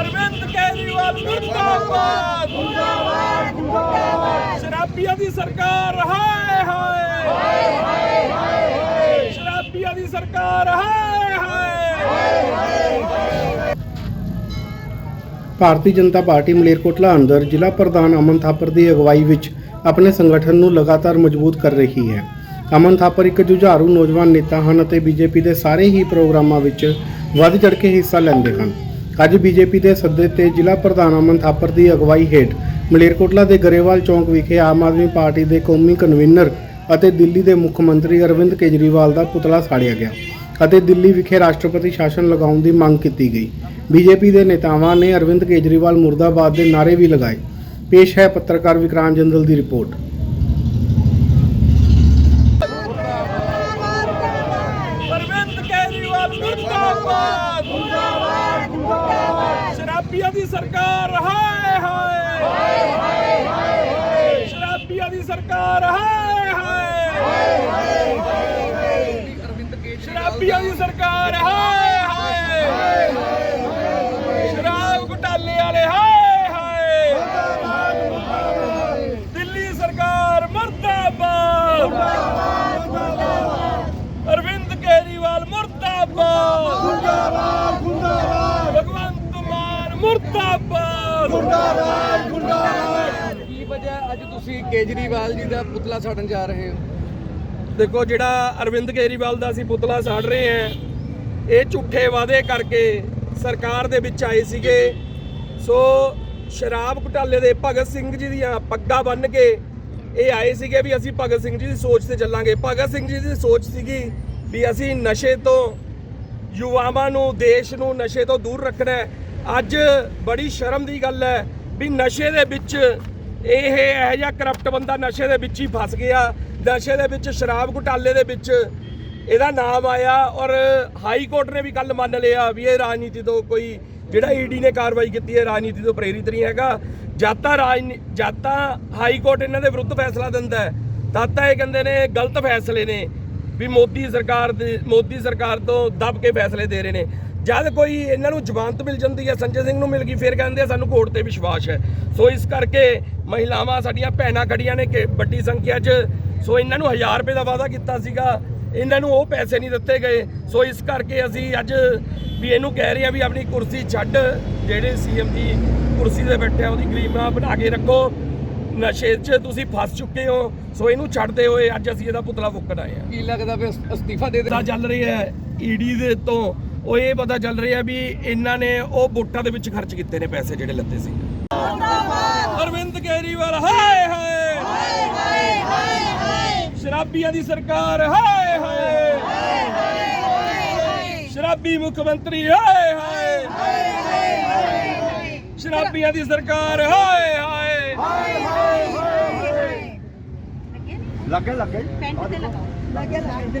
ਅਰਵਿੰਦ ਕੇਜਰੀਵਾਲ ਮੁਰਦਾਬਾਦ ਸ਼ਰਾਬੀਆਂ ਦੀ ਸਰਕਾਰ, ਹਾਏ ਹਾਏ। ਸ਼ਰਾਬੀਆਂ ਦੀ ਸਰਕਾਰ, ਹਾਏ ਹਾਏ। ਭਾਰਤੀ ਜਨਤਾ ਪਾਰਟੀ ਮਲੇਰਕੋਟਲਾ ਅੰਦਰ ਜ਼ਿਲ੍ਹਾ ਪ੍ਰਧਾਨ ਅਮਨ ਥਾਪਰ ਦੀ ਅਗਵਾਈ ਵਿੱਚ ਆਪਣੇ ਸੰਗਠਨ ਨੂੰ ਲਗਾਤਾਰ ਮਜ਼ਬੂਤ ਕਰ ਰਹੀ ਹੈ। ਅਮਨ ਥਾਪਰ ਇੱਕ ਜੁਝਾਰੂ ਨੌਜਵਾਨ ਨੇਤਾ ਹਨ ਅਤੇ ਬੀਜੇਪੀ ਦੇ ਸਾਰੇ ਹੀ ਪ੍ਰੋਗਰਾਮਾਂ ਵਿੱਚ ਵੱਧ ਚੜ੍ਹ ਕੇ ਹਿੱਸਾ ਲੈਂਦੇ ਹਨ। ਅੱਜ ਬੀਜੇਪੀ ਦੇ ਸੱਦੇ ਤੇ ਜ਼ਿਲ੍ਹਾ ਪ੍ਰਧਾਨ ਅਮਨ ਥਾਪਰ ਦੀ ਅਗਵਾਈ ਹੇਠ ਮਲੇਰਕੋਟਲਾ ਦੇ ਗਰੇਵਾਲ ਚੌਂਕ ਵਿਖੇ ਆਮ ਆਦਮੀ ਪਾਰਟੀ ਦੇ ਕੌਮੀ ਕਨਵੀਨਰ ਅਤੇ ਦਿੱਲੀ ਦੇ ਮੁੱਖ ਮੰਤਰੀ ਅਰਵਿੰਦ ਕੇਜਰੀਵਾਲ ਦਾ ਪੁਤਲਾ ਸਾੜਿਆ ਗਿਆ ਅਤੇ ਦਿੱਲੀ ਵਿਖੇ ਰਾਸ਼ਟਰਪਤੀ ਸ਼ਾਸਨ ਲਗਾਉਣ ਦੀ ਮੰਗ ਕੀਤੀ ਗਈ। ਬੀਜੇਪੀ ਦੇ ਨੇਤਾਵਾਂ ਨੇ ਅਰਵਿੰਦ ਕੇਜਰੀਵਾਲ ਮੁਰਦਾਬਾਦ ਦੇ ਨਾਅਰੇ ਵੀ ਲਗਾਏ। ਪੇਸ਼ ਹੈ ਪੱਤਰਕਾਰ ਵਿਕਰਾਂਤ ਜੰਦਲ ਦੀ ਰਿਪੋਰਟ ਅਰਵਿੰਦ ਕੇਜਰੀਵਾਲ ਮੁਰਦਾਬਾਦ ਸ਼ਰਾਬੀਆਂ ਦੀ ਸਰਕਾਰ ਹਾਏ ਹਾਏ। ਸ਼ਰਾਬੀਆਂ ਦੀ ਸਰਕਾਰ ਹਾਏ ਹਾਏ। ਸ਼ਰਾਬੀਆਂ ਦੀ ਸਰਕਾਰ ਹਾਏ ਹਾਏ ਸ਼ਰਾਬ ਘੁਟਾਲੇ ਵਾਲੇ ਹਾਏ ਹਾਏ ਦਿੱਲੀ ਸਰਕਾਰ ਮਰਦਾਬਾਦ ਅਰਵਿੰਦ ਕੇਜਰੀਵਾਲ ਮੁਰਦਾਬਾਦ ਮੁਰਦਾਬਾਦ ਮੁਰਦਾਬਾਦ ਭਗਵੰਤ ਮਾਨ ਮੁਰਦਾਬਾਦ ਮੁਰਦਾਬਾਦ ਮੁਰਦਾਬਾਦ ਕੀ ਵਜ੍ਹਾ ਅੱਜ ਤੁਸੀਂ ਕੇਜਰੀਵਾਲ ਜੀ ਦਾ ਪੁਤਲਾ ਸਾੜਨ ਜਾ ਰਹੇ ਹੋ। ਦੇਖੋ ਜਿਹੜਾ ਅਰਵਿੰਦ ਕੇਜਰੀਵਾਲ ਦਾ ਅਸੀਂ ਪੁਤਲਾ ਸਾੜ ਰਹੇ ਹਾਂ, ਇਹ ਝੂਠੇ ਵਾਅਦੇ ਕਰਕੇ ਸਰਕਾਰ ਦੇ ਵਿੱਚ ਆਏ ਸੀਗੇ। ਸੋ ਸ਼ਰਾਬ ਘੁਟਾਲੇ ਦੇ ਭਗਤ ਸਿੰਘ ਜੀ ਦੀਆਂ ਪੱਗਾਂ ਬੰਨ੍ਹ ਕੇ ਇਹ ਆਏ ਸੀਗੇ ਵੀ ਅਸੀਂ ਭਗਤ ਸਿੰਘ ਜੀ ਦੀ ਸੋਚ ਤੇ ਚੱਲਾਂਗੇ। ਭਗਤ ਸਿੰਘ ਜੀ ਦੀ ਸੋਚ ਸੀਗੀ ਵੀ ਅਸੀਂ ਨਸ਼ੇ ਤੋਂ ਯੁਵਾਵਾਂ ਨੂੰ, ਦੇਸ਼ ਨੂੰ ਨਸ਼ੇ ਤੋਂ ਦੂਰ ਰੱਖਣਾ ਹੈ। ਅੱਜ ਬੜੀ ਸ਼ਰਮ ਦੀ ਗੱਲ ਹੈ ਵੀ ਨਸ਼ੇ ਦੇ ਵਿੱਚ ਇਹ ਇਹੋ ਜਿਹਾ ਕਰਪਟ ਬੰਦਾ ਨਸ਼ੇ ਦੇ ਵਿੱਚ ਹੀ ਫਸ ਗਿਆ, ਨਸ਼ੇ ਦੇ ਵਿੱਚ ਸ਼ਰਾਬ ਘੁਟਾਲੇ ਦੇ ਵਿੱਚ ਇਹਦਾ ਨਾਮ ਆਇਆ ਔਰ ਹਾਈ ਕੋਰਟ ਨੇ ਵੀ ਕੱਲ ਮੰਨ ਲਿਆ ਵੀ ਇਹ ਰਾਜਨੀਤੀ ਤੋਂ ਕੋਈ, ਜਿਹੜਾ ਈਡੀ ਨੇ ਕਾਰਵਾਈ ਕੀਤੀ ਹੈ ਰਾਜਨੀਤੀ ਤੋਂ ਪ੍ਰੇਰਿਤ ਨਹੀਂ ਹੈਗਾ। ਜਦ ਤਾਂ ਰਾਜਨੀ ਜਦ ਤਾਂ ਹਾਈ ਕੋਰਟ ਇਹਨਾਂ ਦੇ ਵਿਰੁੱਧ ਫੈਸਲਾ ਦਿੰਦਾ ਹੈ, ਤਦ ਤਾਂ ਇਹ ਕਹਿੰਦੇ ਨੇ ਗਲਤ ਫੈਸਲੇ ਨੇ ਵੀ ਮੋਦੀ ਸਰਕਾਰ ਦੇ ਮੋਦੀ ਸਰਕਾਰ ਤੋਂ ਦਬ ਕੇ ਫੈਸਲੇ ਦੇ ਰਹੇ ਨੇ। ਜਦ ਕੋਈ ਇਹਨਾਂ ਨੂੰ ਜ਼ਮਾਨਤ ਮਿਲ ਜਾਂਦੀ ਹੈ ਸੰਜੇ ਸਿੰਘ ਨੂੰ ਮਿਲ ਗਈ ਫਿਰ ਕਹਿੰਦੇ ਆ ਸਾਨੂੰ ਕੋਰਟ ਤੇ ਵਿਸ਼ਵਾਸ ਹੈ। ਸੋ ਇਸ ਕਰਕੇ ਮਹਿਲਾਵਾਂ ਸਾਡੀਆਂ ਭੈਣਾਂ ਖੜੀਆਂ ਨੇ ਕਿ ਵੱਡੀ ਸੰਖਿਆ 'ਚ ਸੋ ਇਹਨਾਂ ਨੂੰ 1000 ਰੁਪਏ ਦਾ ਵਾਅਦਾ ਕੀਤਾ ਸੀਗਾ ਇਹਨਾਂ ਨੂੰ ਉਹ ਪੈਸੇ ਨਹੀਂ ਦਿੱਤੇ ਗਏ। ਸੋ ਇਸ ਕਰਕੇ ਅਸੀਂ ਅੱਜ ਵੀ ਇਹਨੂੰ ਕਹਿ ਰਹੇ ਆ ਵੀ ਆਪਣੀ ਕੁਰਸੀ ਛੱਡ ਜਿਹੜੇ ਸੀਐਮ ਦੀ ਕੁਰਸੀ ਤੇ ਬੈਠੇ ਆ ਉਹਦੀ ਗਰੀਮਾ ਬਣਾ ਕੇ ਰੱਖੋ। ਨਸ਼ੇ 'ਚ ਤੁਸੀਂ ਫਸ ਚੁੱਕੇ ਹੋ ਸੋ ਇਹਨੂੰ ਛੱਡਦੇ ਹੋਏ ਅੱਜ ਅਸੀਂ ਇਹਦਾ ਪੁਤਲਾ ਫੁੱਕਣ ਆਏ ਆ ਕੀ ਲੱਗਦਾ ਵੀ ਅਸ- ਅਸਤੀਫਾ ਦੇ ਦੇ ਚੱਲ ਰਹੀ ਹੈ ਈਡੀ ਦੇ ਤੋਂ ਉਹ ਇਹ ਪਤਾ ਚੱਲ ਰਿਹਾ ਵੀ ਇਹਨਾਂ ਨੇ ਉਹ ਵੋਟਾਂ ਦੇ ਵਿੱਚ ਖਰਚ ਕੀਤੇ ਨੇ ਪੈਸੇ ਜਿਹੜੇ ਲੱਤੇ ਸੀ। ਅਰਵਿੰਦ ਕੇਜਰੀਵਾਲ ਹਾਏ ਹਾਏ। ਸ਼ਰਾਬੀਆਂ ਦੀ ਸਰਕਾਰ ਹਾਏ ਹਾਏ। ਸ਼ਰਾਬੀ ਮੁੱਖ ਮੰਤਰੀ ਹਾਏ ਹਾਏ। ਸ਼ਰਾਬੀਆਂ ਦੀ ਸਰਕਾਰ ਹਾਏ ਹਾਏ। ਪੈਂਟ ਤੇ ਲਗਾਓ। ਲੱਗੇ ਲੱਗੇ ਤੇ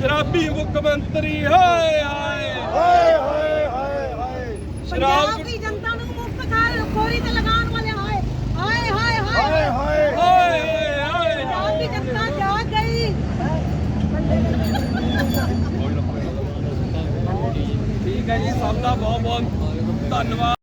ਸ਼ਰਾਬੀ ਮੁੱਖ ਮੰਤਰੀ ਹਾਏ ਹਾਏ। ਹਾਏ ਹਾਏ ਹਾਏ ਹਾਏ। ਜਨਤਾ ਨੂੰ ਮੁਫਤ ਖਾਲ ਖੋਰੀ ਤੇ ਲਗਾਉਣ ਵਾਲੇ ਹਾਏ ਹਾਏ ਹਾਏ ਹਾਏ। ਹਾਏ ਹਾਏ। ਹਾਏ ਜਨਤਾ ਜਾ ਗਈ। ਠੀਕ ਹੈ ਜੀ ਸਭ ਦਾ ਬਹੁਤ ਬਹੁਤ ਧੰਨਵਾਦ।